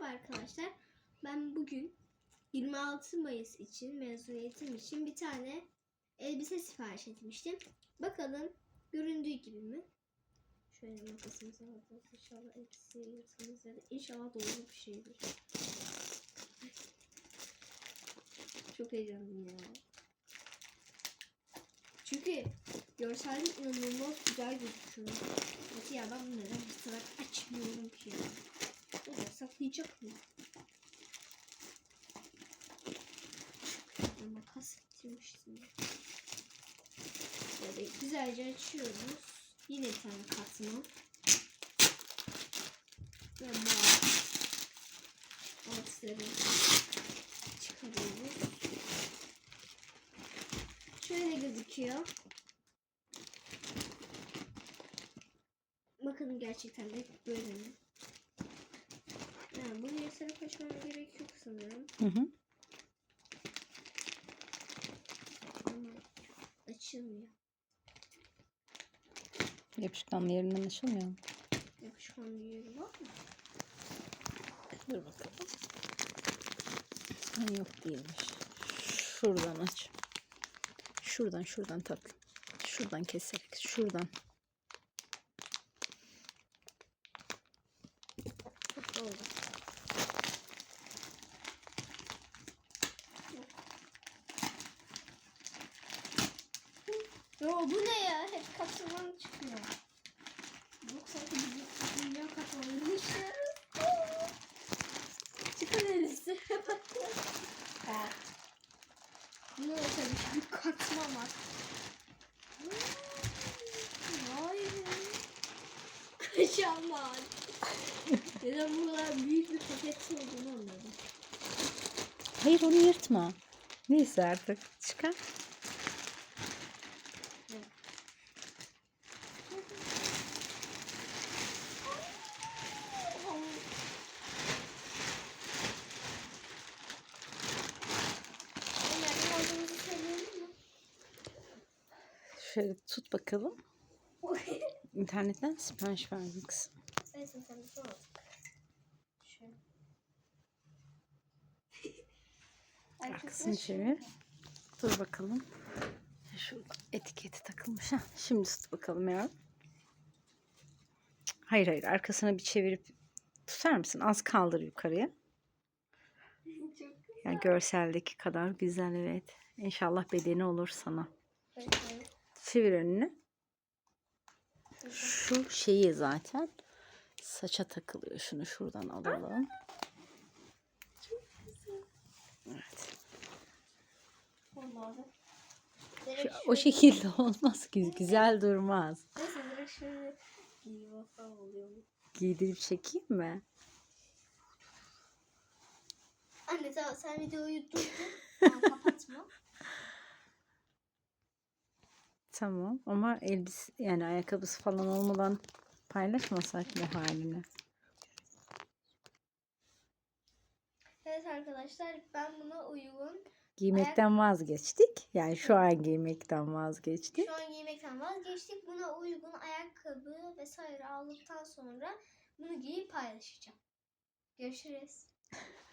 Merhaba arkadaşlar. Ben bugün 26 Mayıs için mezuniyetim için bir tane elbise sipariş etmiştim. Bakalım göründüğü gibi mi? Şöyle makasımızı alacağız. İnşallah yırtılmaz ya da inşallah doğru bir şeydir. Çok heyecanlıyım ya. Çünkü görsellik inanılmaz güzel gözüküyor. Peki ya ben bunu neden ısırarak açmıyorum saklayacak mı? Makas getirmiştim. Böyle güzelce açıyoruz. Yine bir tane katma. Ve bağ. Altları çıkarıyoruz. Şöyle gözüküyor. Bakın gerçekten de böyle mi? Yani bunu yasarak açmama gerek yok sanırım. Hı hı. Ama açılmıyor. Yapışkanlı yerinden açılmıyor mu? Yapışkan bir yeri var mı? Dur bakalım. Ha, yok değilmiş. Şuradan aç. Şuradan şuradan tatlım. Şuradan keserek. Şuradan. Çok oldu. Yo bu ne ya? Hep katılman çıkıyor. Yoksa bizim dünya katılmış Çıkın elisi. evet. Bunda da tabii ki bir katma var. Vay be. Kocaman. Neden bu kadar büyük bir paket olduğunu anladım. Hayır onu yırtma. Neyse artık. Çıkar. Şöyle tut bakalım. İnternetten sipariş verdim kızım. Şöyle. Arkasını çevir. Dur bakalım. Şurada etiketi takılmış. ha. Şimdi tut bakalım ya. Hayır hayır arkasına bir çevirip tutar mısın? Az kaldır yukarıya. Yani görseldeki kadar güzel evet. İnşallah bedeni olur sana. güzel. Çevir önünü. Şu şeyi zaten saça takılıyor. Şunu şuradan alalım. Evet. Şu- o şekilde olmaz ki. Güzel durmaz. Giydirip çekeyim mi? Anne tamam sen videoyu. Tamam, kapatma. Tamam ama elbise yani ayakkabısı falan olmadan paylaşmasak ne halini. Evet arkadaşlar ben buna uygun. Giymekten vazgeçtik. Yani şu an giymekten vazgeçtik. Şu an giymekten vazgeçtik. Buna uygun ayakkabı vesaire aldıktan sonra bunu giyip paylaşacağım. Görüşürüz.